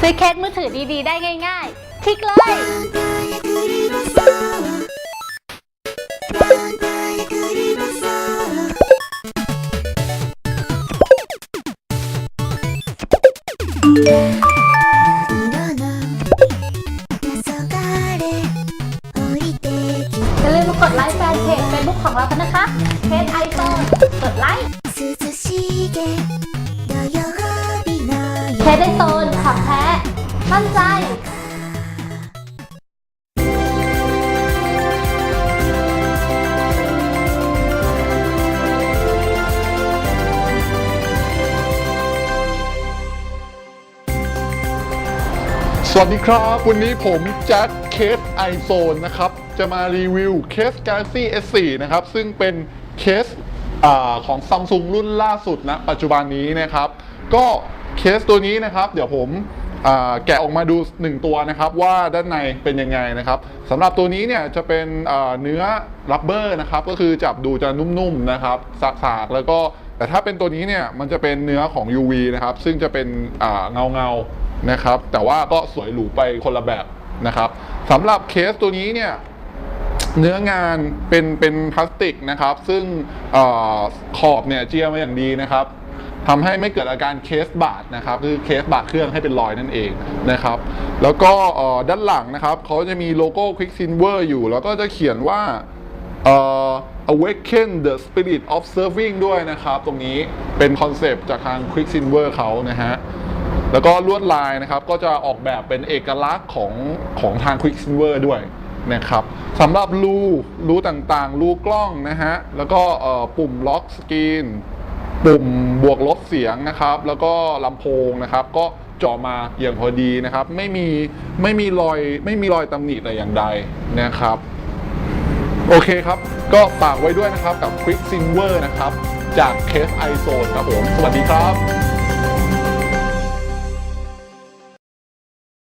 ซื้อเคสมือถือดีๆ ได้ง่ายๆ คลิกเลย อย่าลืมมากดไลค์แฟนเพจ Facebook ของเรากันนะคะ เพจไอโฟนกดไลค์ 涼しげ土曜日の เพจไอโฟนขับแท้ มั่นใจ สวัสดีครับ วันนี้ผมแจ็คเคสไอโซนนะครับ จะมารีวิวเคส Galaxy S4 นะครับ ซึ่งเป็นเคสอาของ Samsung รุ่นล่าสุดนะปัจจุบันนี้นะครับ ก็เคสตัวนี้นะครับ เดี๋ยวผม แกะออกมาดู 1 ตัวนะครับว่าด้านในเป็นยังไงนะครับสำหรับตัวนี้เนี่ยจะเป็นเนื้อรับเบอร์นะครับก็คือจับดูจะนุ่มๆนะครับสากๆแล้วก็แต่ถ้าเป็นตัวนี้เนี่ยมันจะเป็นเนื้อของ UV นะครับซึ่งจะเป็นเงาเงาๆนะครับแต่ว่าก็สวยหรูไปคนละแบบนะครับสำหรับเคสตัวนี้เนี่ยเนื้องานเป็นเป็นพลาสติกนะครับ ซึ่งอขอบเนี่ยเจียมาอย่างดีนะครับ ทำให้ไม่เกิดอาการเคสบาดนะครับคือเคสบาดเครื่องให้เป็นรอยนั่นเองนะครับแล้วก็ด้านหลังนะครับเขาจะมีโลโก้ Quicksilver อยู่ แล้วก็จะเขียนว่า awaken the spirit of surfing ด้วยนะครับ ตรงนี้เป็นคอนเซปต์จากทาง Quicksilver เขานะฮะแล้วก็ลวดลายนะครับก็จะออกแบบเป็นเอกลักษณ์ของของทาง Quicksilver ด้วยนะครับสำหรับรูรูต่างๆ รูกล้องนะฮะแล้วก็ปุ่มล็อกสกรีน ปุ่มบวกลบเสียงนะครับ แล้วก็ลำโพงนะครับ ก็เจาะมาอย่างพอดีนะครับ ไม่มีไม่มีรอยไม่มีรอยตำหนิแต่อย่างใดนะครับ โอเคครับ ก็ฝากไว้ด้วยนะครับกับ Quicksilver นะครับ จากเคสไอโซนครับผม สวัสดีครับ